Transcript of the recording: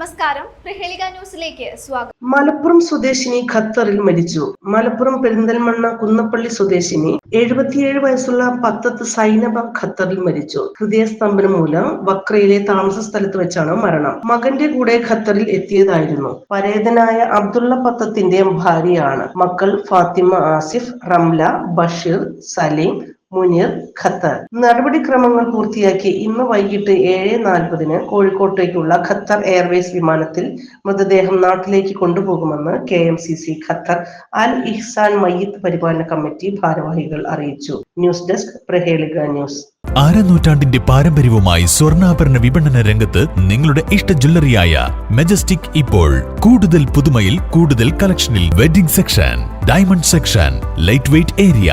നമസ്കാരം. പ്രഹേളിക ന്യൂസിലേക്ക് സ്വാഗതം. മലപ്പുറം സ്വദേശിനി ഖത്തറിൽ മരിച്ചു. മലപ്പുറം പെരിന്തൽമണ്ണ കുന്നപ്പള്ളി സ്വദേശിനി എഴുപത്തിയേഴ് വയസ്സുള്ള പത്തത്ത് സൈനബ ഖത്തറിൽ മരിച്ചു. ഹൃദയസ്തംഭനം മൂലം വക്രയിലെ താമസ സ്ഥലത്ത് വെച്ചാണ് മരണം. മകന്റെ കൂടെ ഖത്തറിൽ എത്തിയതായിരുന്നു. പരേതനായ അബ്ദുള്ള പത്തത്തിന്റെ ഭാര്യയാണ്. മക്കൾ ഫാത്തിമ ആസിഫ് റംല ബഷീർ സലീം മുനീർ ഖത്തർ നടപടിക്രമങ്ങൾ പൂർത്തിയാക്കി ഇന്ന് വൈകിട്ട് ഏഴ് നാൽപ്പതിന് കോഴിക്കോട്ടേക്കുള്ള ഖത്തർ എയർവേസ് വിമാനത്തിൽ മൃതദേഹം നാട്ടിലേക്ക് കൊണ്ടുപോകുമെന്ന് K M C C Qatar അൽ ഇഹ്സാൻ മയ്യത്ത് പരിപാലന കമ്മിറ്റി ഭാരവാഹികൾ അറിയിച്ചു. News desk Prahelika news. അരനൂറ്റാണ്ടിന്റെ പാരമ്പര്യവുമായി സ്വർണാഭരണ വിപണന രംഗത്ത് നിങ്ങളുടെ ഇഷ്ട ജ്വല്ലറിയായ മെജസ്റ്റിക് ഇപ്പോൾ കൂടുതൽ പുതുമയിൽ കൂടുതൽ കളക്ഷനിൽ wedding section diamond section light weight area